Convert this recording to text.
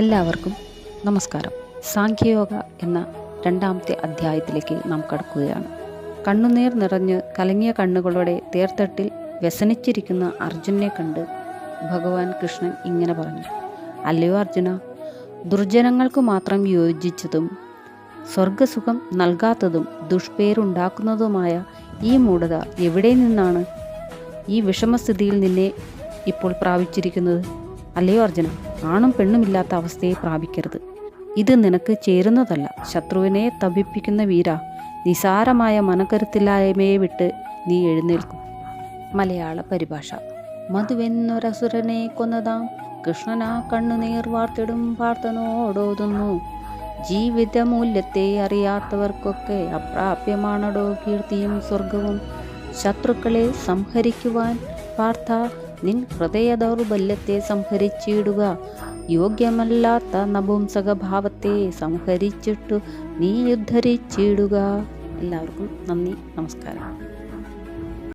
എല്ലാവർക്കും നമസ്കാരം. സാഖ്യയോഗ എന്ന രണ്ടാമത്തെ അധ്യായത്തിലേക്ക് നാം കടക്കുകയാണ്. കണ്ണുനീർ നിറഞ്ഞ് കലങ്ങിയ കണ്ണുകളോടെ തേർത്തട്ടിൽ വ്യസനിച്ചിരിക്കുന്ന അർജുനെ കണ്ട് ഭഗവാൻ കൃഷ്ണൻ ഇങ്ങനെ പറഞ്ഞു അല്ലയോ അർജുന ദുർജനങ്ങൾക്ക് മാത്രം യോജിച്ചതും സ്വർഗസുഖം നൽകാത്തതും ദുഷ്പേരുണ്ടാക്കുന്നതുമായ ഈ മൂഢത എവിടെ നിന്നാണ്? ഈ വിഷമസ്ഥിതിയിൽ നിന്നെ ഇപ്പോൾ പ്രാപിച്ചിരിക്കുന്നത്? അല്ലയോ അർജുന ആണും പെണ്ണുമില്ലാത്ത അവസ്ഥയെ പ്രാപിക്കരുത്. ഇത് നിനക്ക് ചേരുന്നതല്ല. ശത്രുവിനെ തപിപ്പിക്കുന്ന വീര നിസാരമായ മനക്കരുത്തില്ലായ്മയെ വിട്ട് നീ എഴുന്നേൽക്കും. മലയാള പരിഭാഷ. മധുവെന്നൊരസുരനെ കൊന്നതാം. കൃഷ്ണനാ കണ്ണുനീർ വാർത്തിടും വാർത്തനോടോതുന്നു ജീവിത മൂല്യത്തെ അറിയാത്തവർക്കൊക്കെ അപ്രാപ്യമാണടോ കീർത്തിയും സ്വർഗവും ശത്രുക്കളെ സംഹരിക്കുവാൻ പാർത്ഥ നിൻ ഹൃദയ ദൗർബല്യത്തെ സംഹരിച്ചിടുക. യോഗ്യമല്ലാത്ത നപുംസകഭാവത്തെ സംഹരിച്ചിട്ടു നീ ഉദ്ധരിച്ചിടുക എല്ലാവർക്കും നന്ദി നമസ്കാരം.